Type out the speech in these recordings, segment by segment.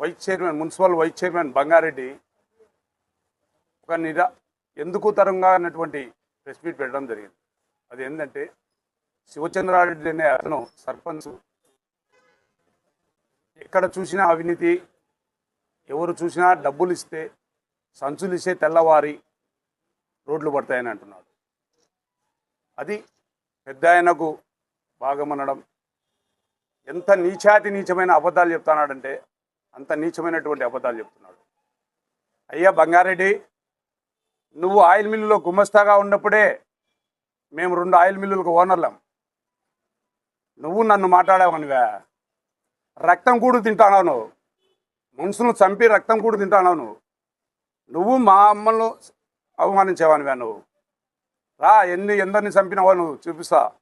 Vice chairman municipal vice chairman Bangareddy ఒక నిరా ఎందుకు తరంగా అన్నటువంటి ప్రెస్ మీట్ పెట్టడం జరిగింది. అది ఏంటంటే శివచంద్రారెడ్డి అనే అతను సర్పంచ్. ఎక్కడ చూసినా అవినీతి ఎవరు చూసినా డబ్బులు ఇస్తే సంచులు ఇస్తే తెల్లవారి రోడ్లు పడతాయని అంటున్నాడు. అది పెద్ద ఆయనకు భాగమనడం. ఎంత నీచాతి నీచమైన అబద్ధాలు చెప్తున్నాడంటే అంత నీచమైనటువంటి అబద్ధాలు చెప్తున్నాడు. అయ్యా బంగారెడ్డి నువ్వు ఆయిల్ మిల్లులో గుమస్తాగా ఉన్నప్పుడే మేము రెండు ఆయిల్ మిల్లులకు ఓనర్లం. నువ్వు నన్ను మాట్లాడావనివా. రక్తం కూడు తింటానావు నువ్వు. మనుషులను చంపి రక్తం కూడు తింటానావు నువ్వు. నువ్వు మా అమ్మను అవమానించేవానివా నువ్వు. రా ఎన్ని ఎందరిని చంపినావో నువ్వు చూపిస్తా.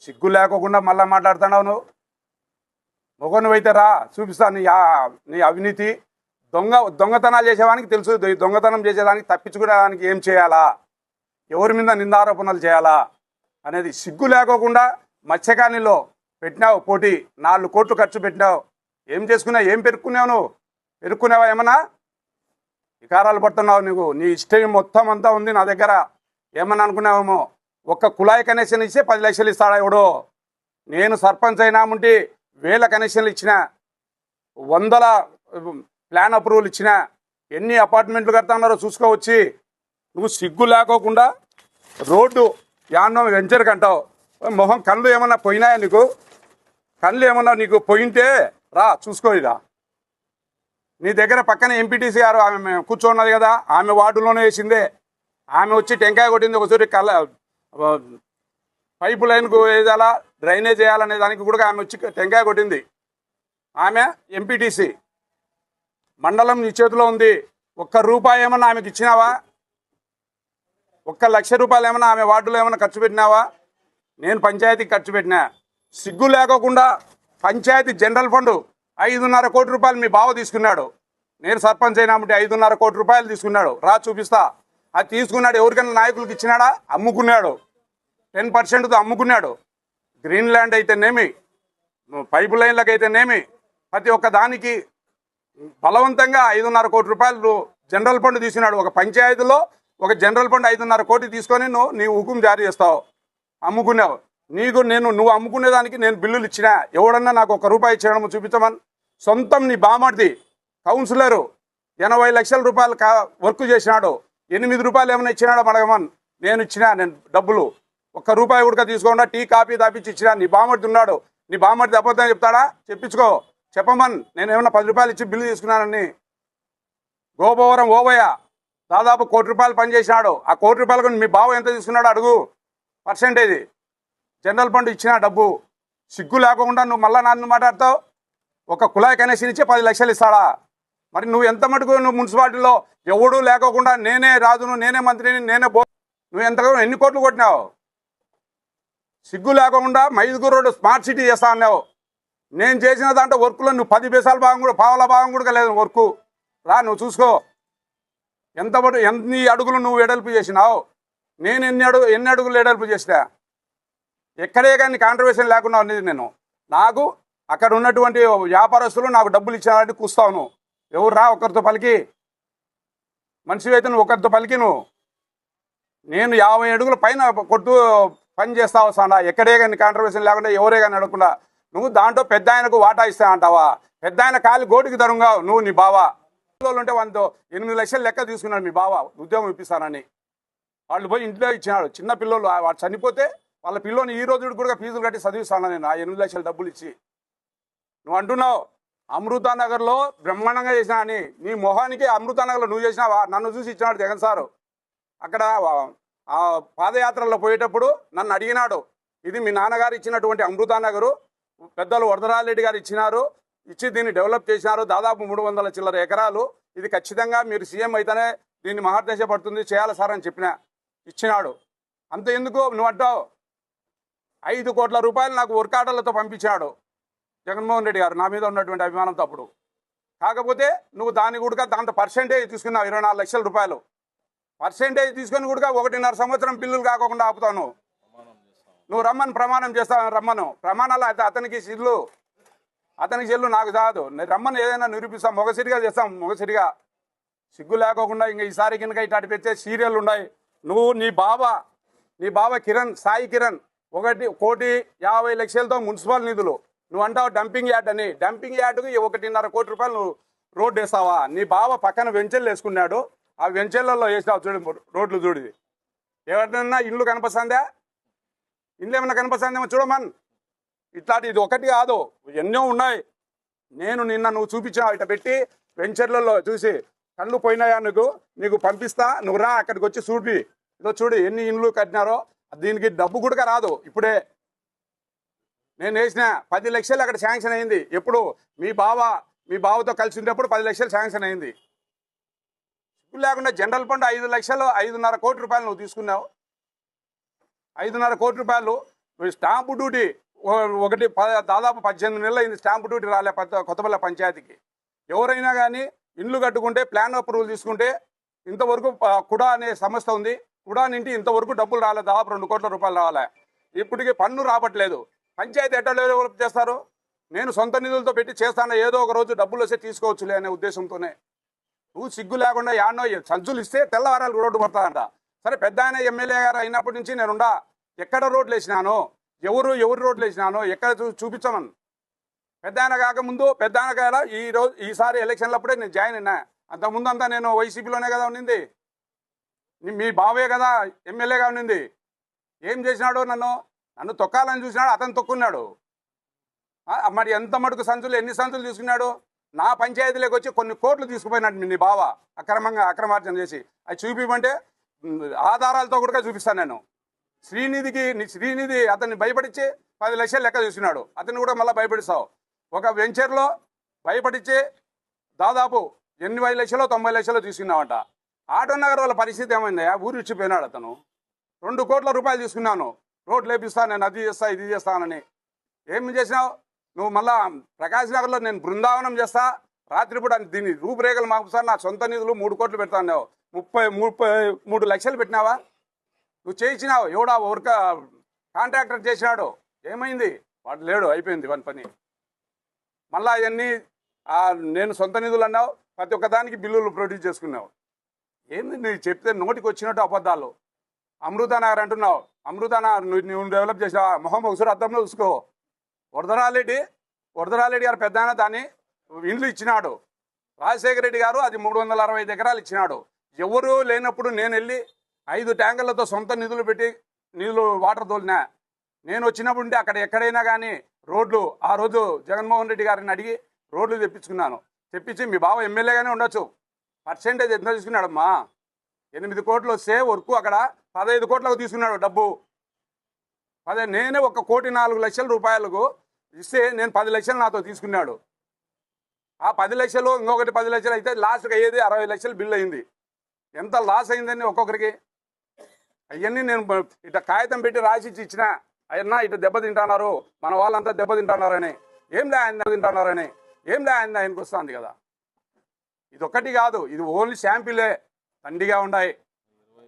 సిగ్గు లేకోకుండా మళ్ళా మాట్లాడుతున్నావు నువ్వు. మొగనువైతే రా చూపిస్తాను నీ నీ అవినీతి. దొంగ దొంగతనాలు చేసేవానికి తెలుసు దొంగతనం చేసేదానికి తప్పించుకునేదానికి ఏం చేయాలా? ఎవరి మీద నిందారోపణలు చేయాలా? అనేది సిగ్గు లేకోకుండా మత్స్యకానిలో పెట్టినావు పోటీ నాలుగు కోట్లు ఖర్చు పెట్టినావు. ఏం చేసుకున్నావు ఏం పెరుక్కున్నావు నువ్వు? పెరుక్కున్నావా ఏమన్నా? వికారాలు పడుతున్నావు నువ్వు నీ ఇష్టం మొత్తం అంతా ఉంది నా దగ్గర. ఏమన్నా అనుకున్నావేమో? ఒక్క కుళాయి కనెక్షన్ ఇస్తే పది లక్షలు ఇస్తాడా ఎవడో? నేను సర్పంచ్ అయినాముంటే వేల కనెక్షన్లు ఇచ్చిన వందల ప్లాన్ అప్రూవల్ ఇచ్చిన ఎన్ని అపార్ట్మెంట్లు కడతాన్నారో చూసుకోవచ్చి నువ్వు సిగ్గు లేకోకుండా రోడ్డు యాన్నో వెంచర్ కంటావు. మొహం కళ్ళు ఏమన్నా పోయినాయా నీకు? కళ్ళు ఏమన్నా నీకు పోయింటే రా చూసుకో ఇదా. నీ దగ్గర పక్కన ఎంపీటీసీ గారు ఆమె కూర్చోన్నది కదా ఆమె వార్డులోనే వేసిందే. ఆమె వచ్చి టెంకాయ కొట్టింది ఒకసారి కళ్ళ పైపు లైన్కు వేయాలా? డ్రైనేజ్ చేయాలనే దానికి కూడా ఆమె వచ్చి టెంకాయ కొట్టింది. ఆమె ఎంపీటీసీ మండలం నీ చేతిలో ఉంది. ఒక్క రూపాయి ఏమన్నా ఆమెకి ఇచ్చినావా? ఒక్క లక్ష రూపాయలు ఏమన్నా ఆమె వార్డులో ఏమైనా ఖర్చు పెట్టినావా? నేను పంచాయతీకి ఖర్చు పెట్టినా. సిగ్గు లేకోకుండా పంచాయతీ జనరల్ ఫండ్ ఐదున్నర కోటి రూపాయలు మీ బావ తీసుకున్నాడు. నేను సర్పంచ్ అయినామంటే ఐదున్నర కోటి రూపాయలు తీసుకున్నాడు. రా చూపిస్తా. అది తీసుకున్నాడు ఎవరికైనా నాయకులకు ఇచ్చినాడా? అమ్ముకున్నాడు. టెన్ పర్సెంట్తో అమ్ముకున్నాడు. గ్రీన్ ల్యాండ్ అయితేనేమి పైప్ లైన్లకు అయితేనేమి ప్రతి ఒక్క దానికి బలవంతంగా ఐదున్నర కోటి రూపాయలు జనరల్ ఫండ్ తీసుకున్నాడు ఒక పంచాయతీలో ఒక జనరల్ ఫండ్ ఐదున్నర కోటి తీసుకొని నువ్వు నీ హుకుం జారీ చేస్తావు. అమ్ముకున్నావు. నీకు నేను నువ్వు అమ్ముకునే దానికి నేను బిల్లులు ఇచ్చినా. ఎవడన్నా నాకు ఒక రూపాయి ఇచ్చడం చూపించమని. సొంతం నీ బామర్ది కౌన్సిలరు ఎనభై లక్షల రూపాయలు కా వర్క్ చేసినాడు. ఎనిమిది రూపాయలు ఏమైనా ఇచ్చినాడో అడగమని. నేను ఇచ్చినా నేను డబ్బులు. ఒక్క రూపాయి కూడా తీసుకోకుండా టీ కాఫీ తాపించి ఇచ్చినా నీ బామ్మడి ఉన్నాడు నీ బామ్మడి అబద్ధం చెప్తాడా? చెప్పించుకో చెప్పమన్. నేను ఏమన్నా పది రూపాయలు ఇచ్చి బిల్లు తీసుకున్నానని. గోపవరం ఓవయ్య దాదాపు కోటి రూపాయలు పనిచేసినాడు. ఆ కోటి రూపాయలకు మీ బావ ఎంత తీసుకున్నాడు అడుగు. పర్సెంటేజ్. జనరల్ ఫండ్ ఇచ్చిన డబ్బు. సిగ్గు లేకుండా నువ్వు మళ్ళా నాన్న మాట్లాడతావు? ఒక కుళాయి కనెక్షన్ ఇచ్చి పది లక్షలు ఇస్తాడా? మరి నువ్వు ఎంత మటుకు నువ్వు మున్సిపాలిటీలో? ఎవడూ లేకోకుండా నేనే రాజును నేనే మంత్రిని నేనే బో నువ్వు ఎంతగా ఎన్ని కోట్లు కొట్టినావు? సిగ్గు లేకుండా మైదుగురు రోడ్డు స్మార్ట్ సిటీ చేస్తా అన్నావు. నేను చేసిన దాంట్లో వర్క్లో నువ్వు పది పైసల భాగం కూడా పావుల భాగం కూడా లేదు వర్క్. రా నువ్వు చూసుకో. ఎంత ఎన్ని అడుగులు నువ్వు ఎడల్పు చేసినావు? నేను ఎన్ని అడుగు ఎన్ని అడుగులు ఎడల్పు చేసినా? ఎక్కడే కానీ కాంట్రవర్షన్ లేకుండా ఉండేది నేను. నాకు అక్కడ ఉన్నటువంటి వ్యాపారస్తులు నాకు డబ్బులు ఇచ్చారంటే కూస్తావు ఎవరు రా ఒకరితో పలికి. మనిషి అయితే నువ్వు ఒకరితో పలికి నువ్వు. నేను యాభై అడుగుల పైన కొట్టు పని చేస్తావు సానా ఎక్కడే కానీ కాంట్రవర్షన్ లేకుండా ఎవరే కానీ అడగకుండా నువ్వు దాంట్లో పెద్ద ఆయనకు వాటా ఇస్తా అంటావా? పెద్ద ఆయన కాలి గోటికి దరుగా నువ్వు నీ బావ. పిల్లలు ఉంటే వంతో ఎనిమిది లక్షలు లెక్క తీసుకున్నాడు మీ బావ ఉద్యోగం ఇప్పిస్తానని. వాళ్ళు పోయి ఇంట్లో ఇచ్చినాడు. చిన్న పిల్లలు వాడు చనిపోతే వాళ్ళ పిల్లోని ఈ రోజు కూడా ఫీజులు కట్టి చదివిస్తాను నేను? ఆ ఎనిమిది లక్షల డబ్బులు ఇచ్చి. నువ్వు అంటున్నావు అమృతానగర్లో బ్రహ్మాండంగా చేసినా అని నీ మొహానికి అమృతానగర్లో నువ్వు చేసినావా? నన్ను చూసి ఇచ్చినాడు జగన్ సారు. అక్కడ ఆ- పాదయాత్రలో పోయేటప్పుడు నన్ను అడిగినాడు ఇది మీ నాన్నగారు ఇచ్చినటువంటి అమృతానగరు పెద్దలు వరదరాజరెడ్డి గారు ఇచ్చినారు ఇచ్చి దీన్ని డెవలప్ చేసినారు దాదాపు మూడు వందల చిల్లర ఎకరాలు ఇది ఖచ్చితంగా మీరు సీఎం అయితేనే దీన్ని మహర్దశ పడుతుంది చేయాలి సార్ అని చెప్పిన ఇచ్చినాడు. అంత ఎందుకు? నువ్వు అంటావు. ఐదు కోట్ల రూపాయలు నాకు వర్క్ ఆర్డర్లతో పంపించాడు జగన్మోహన్ రెడ్డి గారు నా మీద ఉన్నటువంటి అభిమానంతో అప్పుడు. కాకపోతే నువ్వు దాని కూడా దాంట్లో పర్సెంటేజ్ తీసుకున్నావు ఇరవై నాలుగు లక్షల రూపాయలు. పర్సెంటేజ్ తీసుకొని కూడా ఒకటిన్నర సంవత్సరం బిల్లులు కాకుండా ఆపుతాను. నువ్వు నువ్వు రమ్మని ప్రమాణం చేస్తావు రమ్మను. ప్రమాణాలు అయితే అతనికి చెల్లు అతనికి చెల్లు నాకు చాదు నేను రమ్మని ఏదైనా నిరూపిస్తాం మొగసిరిగా చేస్తాం మొగసిరిగా. సిగ్గు లేకోకుండా ఇంకా ఈసారి కనుక ఇటు పెట్టే సీరియల్ ఉన్నాయి. నువ్వు నీ బావ నీ బావ కిరణ్ సాయి కిరణ్ ఒకటి కోటి యాభై లక్షలతో మున్సిపల్ నిధులు. నువ్వు అంటావు డంపింగ్ యార్డ్ అని. డంపింగ్ యార్డుకి ఒకటిన్నర కోటి రూపాయలు నువ్వు రోడ్డు వేస్తావా? నీ బావ పక్కన వెంచర్లు వేసుకున్నాడు. ఆ వెంచర్లలో వేసినావు చూడు రోడ్లు చూడిది ఎవరినన్నా ఇండ్లు కనిపిస్తుందా ఇండ్లు ఏమన్నా కనిపిస్తుందేమో చూడమన్ ఇట్లాంటి ఇది ఒకటి కాదు. ఎన్నో ఉన్నాయి. నేను నిన్న నువ్వు చూపించావు ఇట పెట్టి వెంచర్లలో చూసి కళ్ళు పోయినాయా నీకు? నీకు పంపిస్తా. నువ్వు రా అక్కడికి వచ్చి చూపి ఇదో చూడు ఎన్ని ఇండ్లు కట్టినారో. దీనికి డబ్బు కూడా రాదు. ఇప్పుడే నేను వేసిన పది లక్షలు అక్కడ శాంక్షన్ అయింది. ఎప్పుడు మీ బావ మీ బావతో కలిసి ఉండేప్పుడు పది లక్షలు శాంక్షన్ అయింది. సిగ్గు లేకుండా జనరల్ ఫండ్ ఐదు లక్షలు ఐదున్నర కోటి రూపాయలు నువ్వు తీసుకున్నావు. ఐదున్నర కోటి రూపాయలు స్టాంపు డ్యూటీ ఒకటి ప- దాదాపు పద్దెనిమిది నెలలు అయింది స్టాంపు డ్యూటీ రాలే కొత్తపల్లి పంచాయతీకి. ఎవరైనా కానీ ఇండ్లు కట్టుకుంటే ప్లాన్ అప్రూవల్ తీసుకుంటే ఇంతవరకు కుడా అనే సంస్థ ఉంది. కుడా నింటి ఇంతవరకు డబ్బులు రాలే దాదాపు రెండు కోట్ల రూపాయలు రాలే. ఇప్పటికి పన్ను రావట్లేదు పంచాయతీ ఎట్లా డెవలప్ చేస్తారు? నేను సొంత నిధులతో పెట్టి చేస్తాను ఏదో ఒక రోజు డబ్బులు వస్తే తీసుకోవచ్చులే అనే ఉద్దేశంతోనే. నువ్వు సిగ్గు లేకుండా యాడనో సంచులు ఇస్తే తెల్లవారాలు రోడ్డు పడతాదంట సరే పెద్ద ఆయన ఎమ్మెల్యే గారు అయినప్పటి నుంచి నేనుండా ఎక్కడ రోడ్లు వేసినాను ఎవరు ఎవరు రోడ్లు వేసినాను ఎక్కడ చూ చూపించమని. పెద్ద ఆయన కాకముందు పెద్ద ఆయన కాడ ఈ రోజు ఈసారి ఎలక్షన్లప్పుడే నేను జాయిన్ అయినా. అంతకుముందు అంతా నేను వైసీపీలోనే కదా ఉన్నింది మీ బావే కదా ఎమ్మెల్యేగా ఉన్నింది ఏం చేసినాడు నన్ను? నన్ను తొక్కాలని చూసినాడు అతను తొక్కున్నాడు. మరి ఎంత మటుకు సంచులు ఎన్ని సంచులు తీసుకున్నాడు? నా పంచాయతీలోకి వచ్చి కొన్ని కోట్లు తీసుకుపోయినట్టు నీ బావ అక్రమంగా అక్రమార్జన చేసి. అది చూపిమంటే ఆధారాలతో కూడా చూపిస్తాను నేను. శ్రీనిధికి శ్రీనిధి అతన్ని భయపడిచ్చి పది లక్షలు లెక్క చూసినాడు. అతన్ని కూడా మళ్ళీ భయపడిస్తావు. ఒక వెంచర్లో భయపడిచ్చి దాదాపు ఎనభై లక్షలు తొంభై లక్షలు తీసుకున్నావంట. ఆటో నగర్ వాళ్ళ పరిస్థితి ఏమైందా? ఊరు ఇచ్చిపోయినాడు అతను. రెండు కోట్ల రూపాయలు తీసుకున్నాను. రోడ్లు లేపిస్తా నేను అది చేస్తా ఇది చేస్తానని ఏం చేసినావు? నువ్వు మళ్ళా ప్రకాశ్ నగర్లో నేను బృందావనం చేస్తా. రాత్రిపూట దీని రూపురేఖలు మాకు సార్ నా సొంత నిధులు మూడు కోట్లు పెడతాను ముప్పై ముప్పై మూడు లక్షలు పెట్టినావా? నువ్వు చేయించినావు. ఎవడా వర్క కాంట్రాక్టర్ చేసినాడు. ఏమైంది? వాడు లేడు అయిపోయింది వాని పని. మళ్ళా అవన్నీ నేను సొంత నిధులు అన్నావు. ప్రతి ఒక్కదానికి బిల్లులు ప్రొడ్యూస్ చేసుకున్నావు. ఏంది నీకు చెప్తే నోటికి వచ్చినట్టు అబద్ధాలు? అమృతానగర్ అంటున్నావు. అమృతానగర్ నువ్వు నువ్వు డెవలప్ చేసినావు మొహం ఒకసారి అర్థంలో చూసుకో. వరదరాలరెడ్డి వరదరాలరెడ్డి గారు పెద్ద దాన్ని ఇండ్లు ఇచ్చినాడు. రాజశేఖర రెడ్డి గారు అది మూడు వందల అరవై ఐదు ఎకరాలు ఇచ్చినాడు. ఎవరూ లేనప్పుడు నేను వెళ్ళి ఐదు ట్యాంకర్లతో సొంత నిధులు పెట్టి నీళ్ళు వాటర్ తోలినా. నేను వచ్చినప్పుడు ఉంటే అక్కడ ఎక్కడైనా కానీ రోడ్లు ఆ రోజు జగన్మోహన్ రెడ్డి గారిని అడిగి రోడ్లు తెప్పించుకున్నాను. తెప్పించి మీ బావ ఎమ్మెల్యేగానే ఉండొచ్చు. పర్సెంటేజ్ ఎంత తీసుకున్నాడమ్మా? ఎనిమిది కోట్లు వస్తే వరకు అక్కడ పదహైదు కోట్లకు తీసుకున్నాడు డబ్బు. అదే నేనే ఒక కోటి నాలుగు లక్షల రూపాయలకు ఇస్తే నేను పది లక్షలు నాతో తీసుకున్నాడు. ఆ పది లక్షలు ఇంకొకటి పది లక్షలు అయితే లాస్ట్కి అయ్యేది అరవై లక్షలు బిల్ అయింది. ఎంత లాస్ అయిందని ఒక్కొక్కరికి? అవన్నీ నేను ఇట కాగితం పెట్టి రాసి ఇచ్చి ఇచ్చిన అయ్యన్నా ఇటు దెబ్బతింటున్నారు మన వాళ్ళంతా దెబ్బతింటున్నారని ఏం లే ఆయన దెబ్బ తింటున్నారని? ఏం లే ఆయన ఆయనకు వస్తుంది కదా? ఇది ఒక్కటి కాదు ఇది ఓన్లీ శాంపిలే. తండిగా ఉన్నాయి